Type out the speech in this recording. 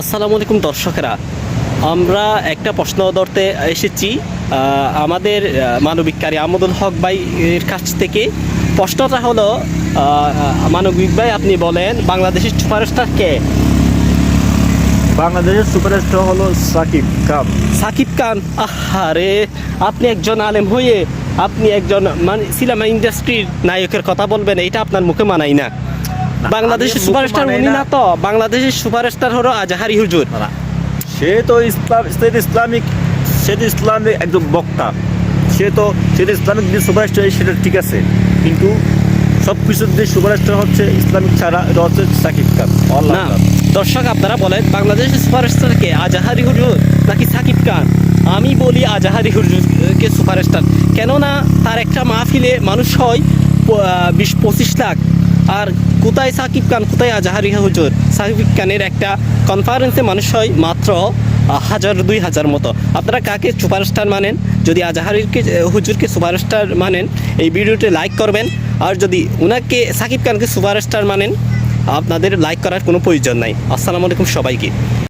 আসসালামু আলাইকুম দর্শকেরা আমরা একটা প্রশ্ন ধরতে এসেছি। আমাদের মানবিককারী আমদুল হক ভাই এর কাছ থেকে। প্রশ্নটা হলো মানবিক ভাই আপনি বলেন বাংলাদেশের সুপারস্টার কে? বাংলাদেশের সুপারস্টার হলো সাকিব খান। সাকিব খান? আহারে আপনি একজন আলেম হয়ে আপনি একজন মানে সিনেমা ইন্ডাস্ট্রির নায়কের কথা বলবেন এটা আপনার মুখে মানাই না। বাংলাদেশের সুপারস্টার উনি না। তো বাংলাদেশের সুপারস্টার হলো আজাহারি হুজুর। সে তো ইসলাম সে ইসলামিক সে তো ইসলামিক একজন বক্তা। সে তো সে তো ইসলামিক যে সুপারস্টার সেটা ঠিক আছে। কিন্তু সব কিছুর যে সুপারস্টার হচ্ছে ইসলামিক ছাড়া এটা হচ্ছে সাকিব খান না দর্শক আপনারা বলেন বাংলাদেশের সুপারস্টার কে আজাহারি হুজুর নাকি সাকিব খান? আমি বলি আজাহারি হুজুরকে সুপারস্টার। কেননা তার একটা মাহফিলে মানুষ হয় বিশ পঁচিশ লাখ। আর কোথায় সাকিব খান, কোথায় আজাহারি হুজুর? সাকিব খানের একটা কনফারেন্সে মানুষ হয় মাত্র হাজার, দুই হাজার মতো। আপনারা কাকে সুপারস্টার মানেন? যদি আজাহারিকে হুজুরকে সুপারস্টার মানেন, এই ভিডিওটি লাইক করবেন। আর যদি ওনাকে সাকিব খানকে সুপারস্টার মানেন, আপনাদের লাইক করার কোনো প্রয়োজন নাই। আসসালামু আলাইকুম সবাইকে।